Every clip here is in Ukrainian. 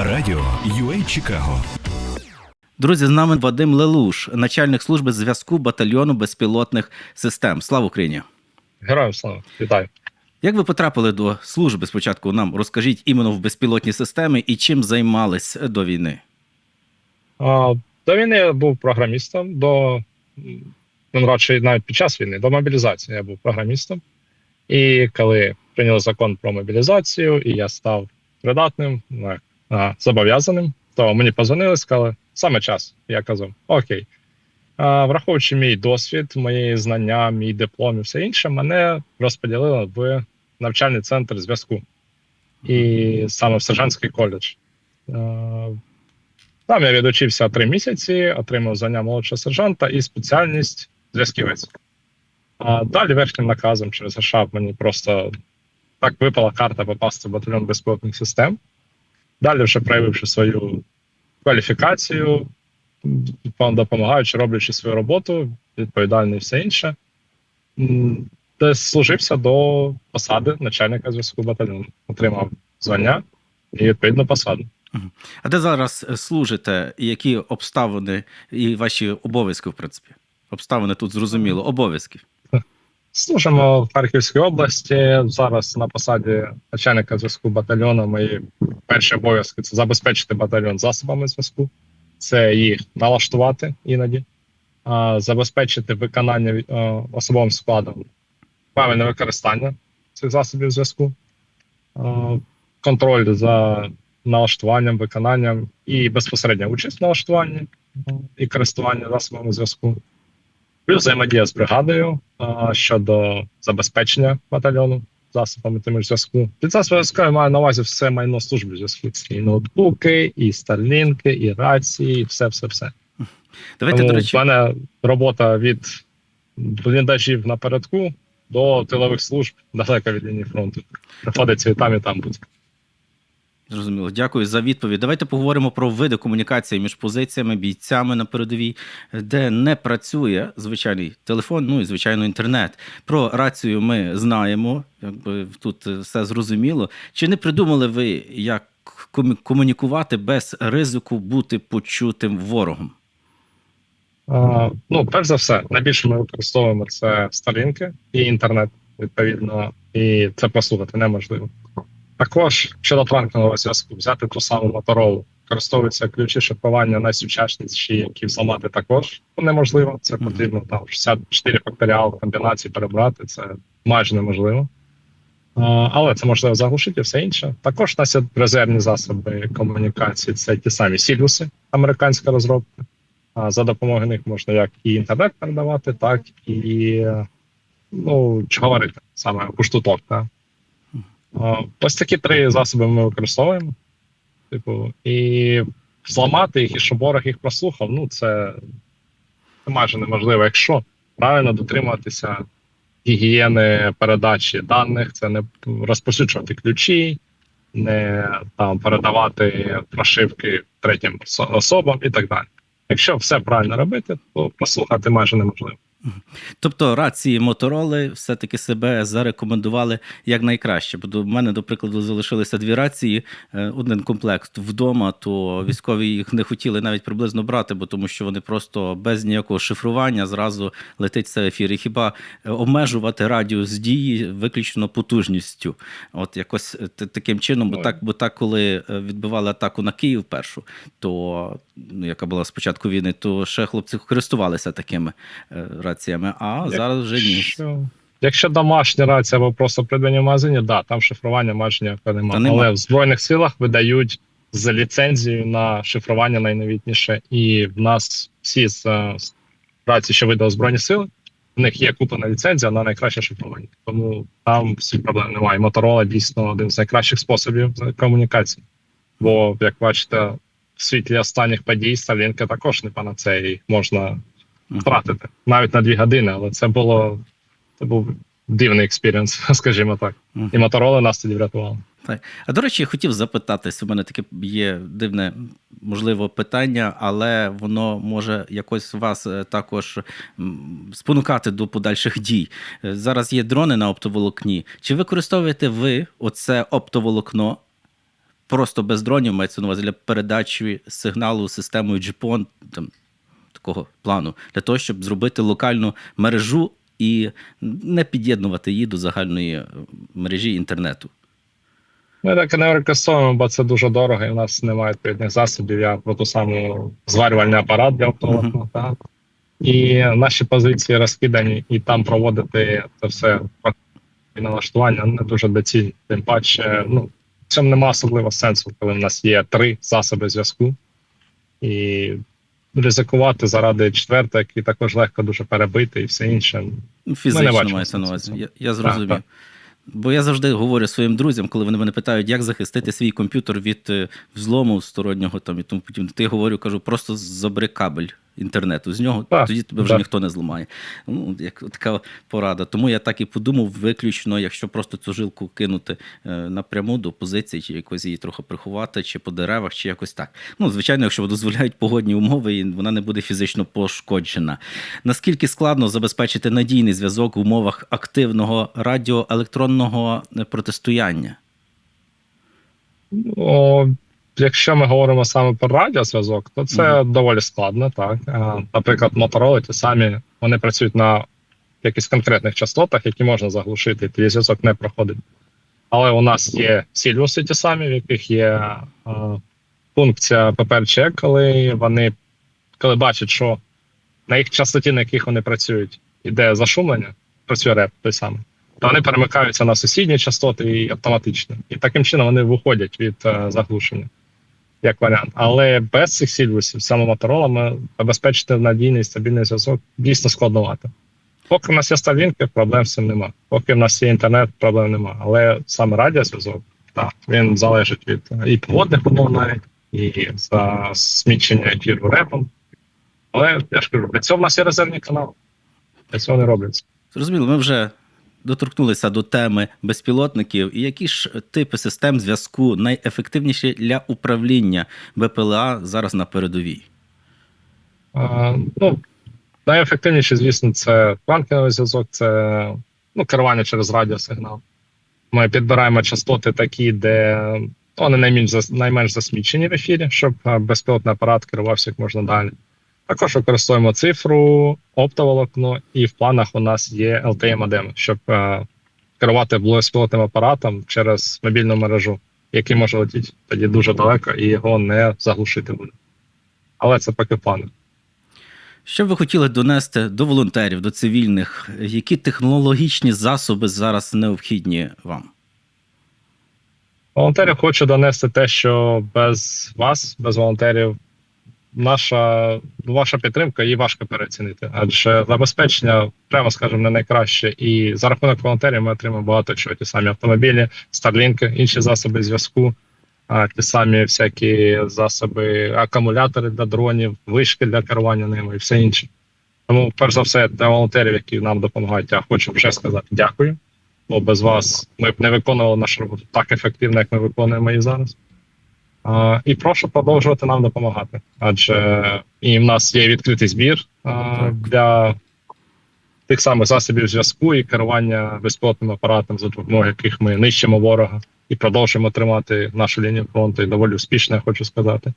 Радіо UA Чикаго. Друзі, з нами Вадим Лелуш, начальник служби зв'язку батальйону безпілотних систем. Слава Україні! Героям слава, вітаю. Як ви потрапили до служби? Спочатку нам розкажіть іменно в безпілотні системи і чим займались до війни? А, До війни я був програмістом, до ну, радше навіть під час війни, до мобілізації я був програмістом. І коли прийняли закон про мобілізацію, і я став придатним, ну, як, а, зобов'язаним, то мені позвонили, сказали, саме час. Я казав, окей. А, враховуючи мій досвід, мої знання, мій диплом і все інше, мене розподілили в навчальний центр зв'язку. І саме в сержантський коледж. Е, Там я відучився три місяці, отримав звання молодшого сержанта і спеціальність зв'язківець. А далі верхнім наказом через США мені просто так випала карта попасти в батальйон безпілотних систем. Далі, вже проявивши свою кваліфікацію, допомагаючи, роблячи свою роботу, відповідальний і все інше, десь служився до посади начальника зв'язку батальйону. Отримав звання і відповідно посаду. А де зараз е, служите? Які обставини і ваші обов'язки, в принципі? Обставини тут зрозуміло, обов'язки. Служимо в Харківській області. Зараз на посаді начальника зв'язку батальйону. Мої перші обов'язки це забезпечити батальйон засобами зв'язку, це їх налаштувати іноді, забезпечити виконання е, особовим складом правильне використання цих засобів зв'язку, контроль за налаштуванням, виконанням і безпосередня участь в налаштуванні і користування засобами зв'язку. Плюс взаємодія з бригадою а, щодо забезпечення батальйону засобами тими ж зв'язку. Під я маю на увазі все майно служби зв'язку. І ноутбуки, і старлінки, і рації, і все, все, все. Давайте, Тому до речі, в мене робота від бліндажів напередку до тилових служб далеко від лінії фронту. Приходиться і там, і там бути. Зрозуміло, дякую за відповідь. Давайте поговоримо про види комунікації між позиціями, бійцями на передовій, де не працює звичайний телефон, ну і звичайно інтернет. Про рацію ми знаємо, якби тут все зрозуміло. Чи не придумали ви, як комунікувати без ризику бути почутим ворогом? А, ну, перш за все, найбільше ми використовуємо це сторінки і інтернет, відповідно, і це послухати неможливо. Також щодо транкового зв'язку, взяти ту саму моторолу, використовуються ключі шифрування найсучасніші, які взламати також неможливо. Це потрібно там 64 факторіал комбінації перебрати, це майже неможливо. Але це можливо заглушити все інше. Також у нас є резервні засоби комунікації. Це ті самі сілюси, американська розробка. За допомогою них можна як і інтернет передавати, так і ну, говорити саме пуштуток. Так? Ось такі три засоби ми використовуємо. Типу, і зламати їх, і щоб ворог їх прослухав, ну це майже неможливо. Якщо правильно дотримуватися гігієни передачі даних, це не розповсюджувати ключі, не там передавати прошивки третім особам і так далі. Якщо все правильно робити, то прослухати майже неможливо. Тобто рації Мотороли все-таки себе зарекомендували як найкраще. Бо до мене, до прикладу, залишилися дві рації, е, один комплект вдома, то військові їх не хотіли навіть приблизно брати, бо тому що вони просто без ніякого шифрування зразу летить це ефір. І хіба е, обмежувати радіус дії виключно потужністю? От якось е, таким чином, бо Ну, так, бо так, коли відбивали атаку на Київ першу, то ну, яка була спочатку війни, то ще хлопці користувалися такими е, раціями, а Як- зараз вже ні. Якщо, якщо домашня рація або просто придбані в магазині, да, там шифрування майже ніякого немає. нема. Але в Збройних силах видають з ліцензією на шифрування найновітніше. І в нас всі з е, з рації, що видали Збройні сили, в них є куплена ліцензія на найкраще шифрування. Тому там всіх проблем немає. Моторола дійсно один з найкращих способів комунікації. Бо, як бачите, в світлі останніх подій Сталінки також не панацея, їх можна. Втратити навіть на дві години, але це було це був дивний експірієнс, скажімо так. І мотороли нас тоді врятували. Так. А до речі, я хотів запитатись, у мене таке є дивне, можливо, питання, але воно може якось вас е, також спонукати до подальших дій. Е, Зараз є дрони на оптоволокні. Чи використовуєте ви оце оптоволокно просто без дронів мається на увазі для передачі сигналу системою GPON, там такого плану, для того, щоб зробити локальну мережу і не під'єднувати її до загальної е, мережі інтернету. Ми так і не використовуємо, бо це дуже дорого, і в нас немає відповідних засобів. Я про ту саму зварювальний апарат для оптоволокна. так. І наші позиції розкидані, і там проводити це все і налаштування не дуже доцільно. Тим паче, ну, в цьому немає особливого сенсу, коли в нас є три засоби зв'язку. І ризикувати заради четвертого, який також легко дуже перебити і все інше. Ну, Фізично мається на увазі. Я, я зрозумів. так. Бо я завжди говорю своїм друзям, коли вони мене питають, як захистити свій комп'ютер від е, взлому стороннього там і тому подібне. Ти говорю, кажу, просто забери кабель інтернету з нього, Так, тоді тебе вже так. ніхто не зламає. Ну, як така порада. Тому я так і подумав, виключно, якщо просто цю жилку кинути е, напряму до позиції, чи якось її трохи приховати, чи по деревах, чи якось так. Ну, звичайно, якщо дозволяють погодні умови, і вона не буде фізично пошкоджена. Наскільки складно забезпечити надійний зв'язок в умовах активного радіоелектронного протистояння? О, якщо ми говоримо саме про радіозв'язок, то це доволі складно. Так, наприклад, мотороли ті самі вони працюють на якихось конкретних частотах, які можна заглушити, і тоді зв'язок не проходить. Але у нас є сільвуси ті самі, в яких є е, функція ППРЧ, коли вони коли бачать, що на їх частоті, на яких вони працюють, іде зашумлення, працює реп той самий, то вони перемикаються на сусідні частоти і автоматично. І таким чином вони виходять від е, заглушення, як варіант. Але без цих сільвусів, саме моторолами, забезпечити надійний стабільний зв'язок дійсно складновато. Поки в нас є сталінки, проблем з цим нема. Поки в нас є інтернет, проблем нема. Але саме радіозв'язок, так, він залежить від е, і погодних умов навіть, і за смічення ефіру репом. Але я ж кажу, для цього в нас є резервний канал. Для цього не робляться. Зрозуміло, ми вже доторкнулися до теми безпілотників. І які ж типи систем зв'язку найефективніші для управління БПЛА зараз на передовій? А, ну, найефективніше, звісно, це квантовий зв'язок, це ну, керування через радіосигнал. Ми підбираємо частоти такі, де вони найменш, найменш засмічені в ефірі, щоб безпілотний апарат керувався як можна далі. Також використовуємо цифру, оптоволокно, і в планах у нас є LTE модем, щоб е, керувати безпілотним апаратом через мобільну мережу, який може летіти тоді дуже далеко і його не заглушити буде. Але це поки в планах. Що б ви хотіли донести до волонтерів, до цивільних? Які технологічні засоби зараз необхідні вам? Волонтерів хочу донести те, що без вас, без волонтерів, наша ваша підтримка її важко переоцінити. Адже забезпечення, прямо скажемо, не найкраще. І за рахунок волонтерів ми отримаємо багато чого. Ті самі автомобілі, старлінки, інші засоби зв'язку, ті самі всякі засоби, акумулятори для дронів, вишки для керування ними і все інше. Тому, перш за все, для волонтерів, які нам допомагають, я хочу вже сказати дякую. Бо без вас ми б не виконували нашу роботу так ефективно, як ми виконуємо її зараз. І прошу продовжувати нам допомагати. Адже і в нас є відкритий збір а, для тих самих засобів зв'язку і керування безпілотним апаратом, за допомогою яких ми нищимо ворога і продовжуємо тримати нашу лінію фронту і доволі успішно, я хочу сказати.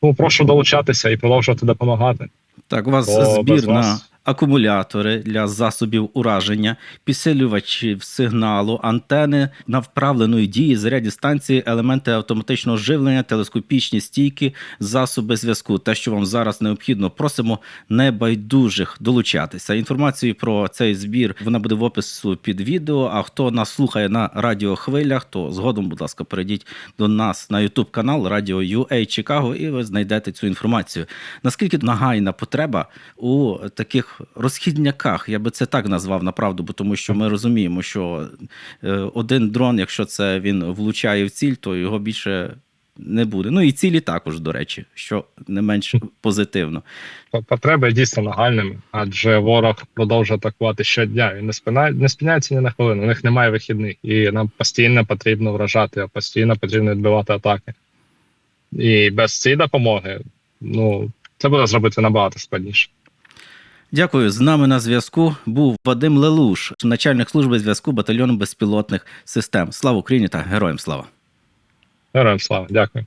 Тому прошу долучатися і продовжувати допомагати. Так, у вас Бо збір на вас- акумулятори для засобів ураження, підсилювачів сигналу, антени навправленої дії, зарядні станції, елементи автоматичного живлення, телескопічні стійки, засоби зв'язку. Те, що вам зараз необхідно, просимо небайдужих долучатися. Інформацію про цей збір вона буде в опису під відео. А хто нас слухає на радіохвилях, то згодом, будь ласка, перейдіть до нас на YouTube канал Радіо UA Чикаго, і ви знайдете цю інформацію. Наскільки нагайна потреба у таких розхідняках, я би це так назвав направду, бо тому що ми розуміємо, що е, один дрон, якщо це він влучає в ціль, то його більше не буде. Ну і цілі також, до речі, що не менш позитивно. Потреби дійсно нагальними, адже ворог продовжує атакувати щодня. Він не спинає, не спиняється ні на хвилину. У них немає вихідних, і нам постійно потрібно вражати, постійно потрібно відбивати атаки. І без цієї допомоги, ну це буде зробити набагато складніше. Дякую. З нами на зв'язку був Вадим Лелуш, начальник служби зв'язку батальйону безпілотних систем. Слава Україні та героям слава! Героям слава, дякую.